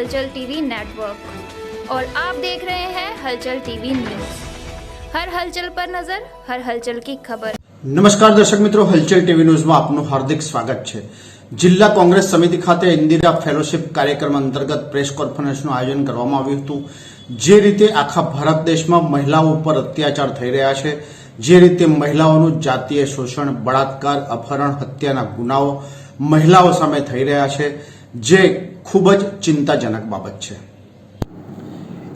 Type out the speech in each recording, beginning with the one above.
हलचल TV network और आप देख रहे हैं हलचल टीवी न्यूज हर हलचल पर नजर हर हलचल की खबर નમસ્કાર દર્શક મિત્રો હલચલ ટીવી ન્યૂઝમાં આપનું હાર્દિક સ્વાગત છે જિલ્લા કોંગ્રેસ સમિતિ ખાતે ઇન્દિરા ફેલોશિપ કાર્યક્રમ અંતર્ગત પ્રેસ કોન્ફરન્સનું આયોજન કરવામાં આવ્યું હતું જે રીતે આખા ભારત દેશમાં મહિલાઓ ઉપર અત્યાચાર થઈ રહ્યા છે જે રીતે મહિલાઓનું જાતીય શોષણ બળાત્કાર અપહરણ હત્યાના ગુનાઓ મહિલાઓ સામે થઈ રહ્યા છે જે ખૂબ જ ચિંતાજનક બાબત છે.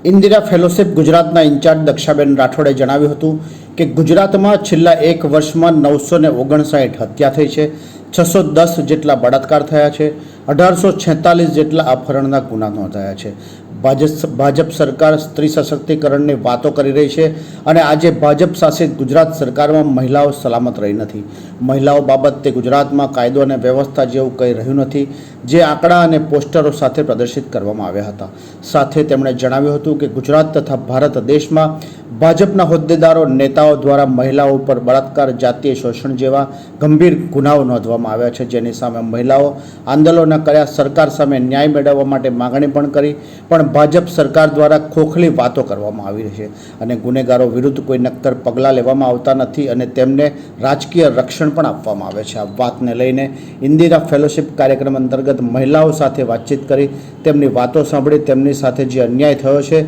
ઇન્દિરા ફેલોશિપ ગુજરાતના ઇન્ચાર્જ દક્ષાબેન રાઠોડે જણાવ્યું હતું કે ગુજરાતમાં છેલ્લા એક વર્ષમાં નવસો ને ઓગણસાઠ હત્યા થઈ છે, છસો દસ જેટલા બળાત્કાર થયા છે, અઢારસો છેતાલીસ જેટલા અપહરણના ગુના નોંધાયા છે. ભાજપ ભાજપ સરકાર સ્ત્રી સશક્તિકરણની વાતો કરી રહી છે અને આજે ભાજપ શાસિત ગુજરાત સરકારમાં મહિલાઓ સલામત રહી નથી. મહિલાઓ બાબતે ગુજરાતમાં કાયદો અને વ્યવસ્થા જેવું કંઈ રહ્યું નથી, જે આંકડા અને પોસ્ટરો સાથે પ્રદર્શિત કરવામાં આવ્યા હતા. સાથે તેમણે જણાવ્યું હતું કે ગુજરાત તથા ભારત દેશમાં ભાજપના હોદ્દેદારો, નેતાઓ દ્વારા મહિલાઓ ઉપર બળાત્કાર, જાતીય શોષણ જેવા ગંભીર ગુનાઓ નોંધવામાં આવ્યા છે. જેની સામે મહિલાઓ આંદોલનો કર્યા, સરકાર સામે ન્યાય મેળવવા માટે માગણી પણ કરી, પણ ભાજપ સરકાર દ્વારા ખોખલી વાતો કરવામાં આવી રહી છે અને ગુનેગારો વિરુદ્ધ કોઈ નક્કર પગલાં લેવામાં આવતા નથી અને તેમને રાજકીય રક્ષણ પણ આપવામાં આવે છે. આ વાતને લઈને ઇન્દિરા ફેલોશિપ કાર્યક્રમ અંતર્ગત મહિલાઓ સાથે વાતચીત કરી તેમની વાતો સાંભળી તેમની સાથે જે અન્યાય થયો છે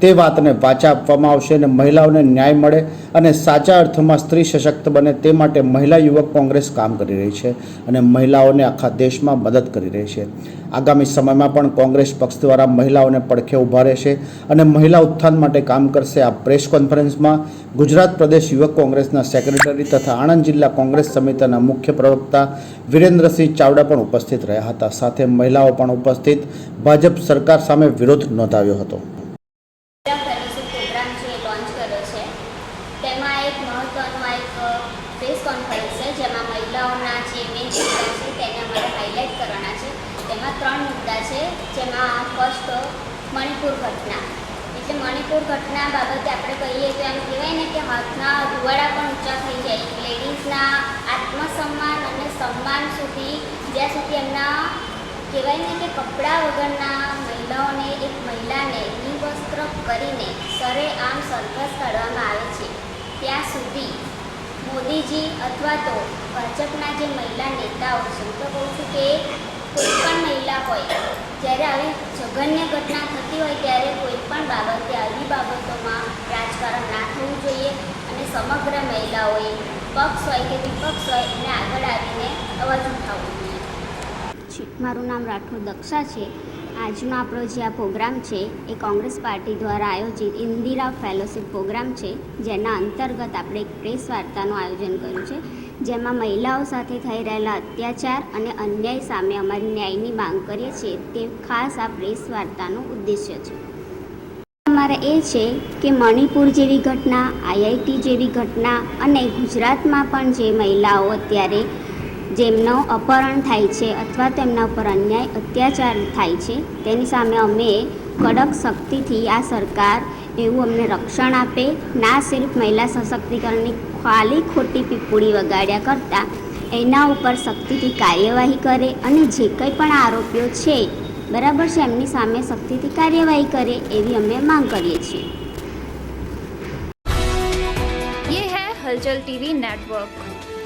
તે વાતને વાચા આપવામાં આવશે અને મહિલાઓને ન્યાય મળે અને સાચા અર્થમાં સ્ત્રી સશક્ત બને તે માટે મહિલા યુવક કોંગ્રેસ કામ કરી રહી છે અને મહિલાઓને આખા દેશમાં મદદ કરી રહી છે. આગામી સમયમાં પણ કોંગ્રેસ પક્ષ દ્વારા મહિલાઓને પડખે ઊભા રહેશે અને મહિલા ઉત્થાન માટે કામ કરશે. આ પ્રેસ કોન્ફરન્સમાં ગુજરાત પ્રદેશ યુવક કોંગ્રેસના સેક્રેટરી તથા આણંદ જિલ્લા કોંગ્રેસ સમિતિના મુખ્ય પ્રવક્તા વિરેન્દ્રસિંહ ચાવડા પણ ઉપસ્થિત રહ્યા હતા. સાથે મહિલાઓ પણ ઉપસ્થિત. ભાજપ સરકાર સામે વિરોધ નોંધાવ્યો હતો ઇન્ડિયા ફેલોશિપ પ્રોગ્રામ છે એ લોન્ચ કર્યો છે તેમાં એક એક પ્રેસ કોન્ફરન્સ છે, જેમાં મહિલાઓના જે મેઇન મુદ્દા છે, તેને અમારે હાઇલાઇટ કરવાના છે. તેમાં ત્રણ મુદ્દા છે, જેમાં ફર્સ્ટ મણિપુર ઘટના. એટલે મણિપુર ઘટના બાબતે આપણે કહીએ તો એમ કહેવાય ને કે હાથના ધુવાડા પણ ઊંચા થઈ જાય. લેડીઝના આત્મસન્માન અને સન્માન સુધી, જ્યાં સુધી એમના, કહેવાય ને કે કપડાં વગરના મહિલાઓને, એક મહિલાને નિવસ્ત્ર કરીને સરેઆમ સરઘસ કાઢવામાં આવે છે. ત્યાં સુધી મોદીજી અથવા તો ભાજપના જે મહિલા નેતાઓ છે, હું તો કહું છું કે કોઈ પણ મહિલા હોય, જ્યારે આવી જઘન્ય ઘટના થતી હોય ત્યારે કોઈ પણ બાબતે, આવી બાબતોમાં રાજકારણ ના થવું જોઈએ અને સમગ્ર મહિલાઓએ પક્ષ હોય કે વિપક્ષ હોય, એને આગળ આવીને અવાજ ઉઠાવવો જોઈએ. મારું નામ રાઠોડ દક્ષા છે. આજનો આપણો જે આ પ્રોગ્રામ છે, એ કોંગ્રેસ પાર્ટી દ્વારા આયોજિત ઇન્દિરા ફેલોશિપ પ્રોગ્રામ છે, જેના અંતર્ગત આપણે એક પ્રેસ વાર્તાનું આયોજન કર્યું છે. જેમાં મહિલાઓ સાથે થઈ રહેલા અત્યાચાર અને અન્યાય સામે અમારી ન્યાયની માંગ કરીએ છીએ, તે ખાસ આ પ્રેસ વાર્તાનો ઉદ્દેશ્ય છે. અમારે એ છે કે મણિપુર જેવી ઘટના, આઈઆઈટી જેવી ઘટના અને ગુજરાતમાં પણ જે મહિલાઓ અત્યારે જેમનો અપહરણ થાય છે અથવા તેમના ઉપર અન્યાય, અત્યાચાર થાય છે, તેની સામે અમે કડક શક્તિથી આ સરકાર એવું અમને રક્ષણ આપે. ના સિર્ફ મહિલા સશક્તિકરણની ખાલી ખોટી પીપુડી વગાડ્યા કરતાં, એના ઉપર શક્તિથી કાર્યવાહી કરે અને જે કંઈ પણ આરોપીઓ છે, બરાબર છે, એમની સામે શક્તિથી કાર્યવાહી કરે એવી અમે માંગ કરીએ છીએ. હલચલ ટીવી નેટવર્ક.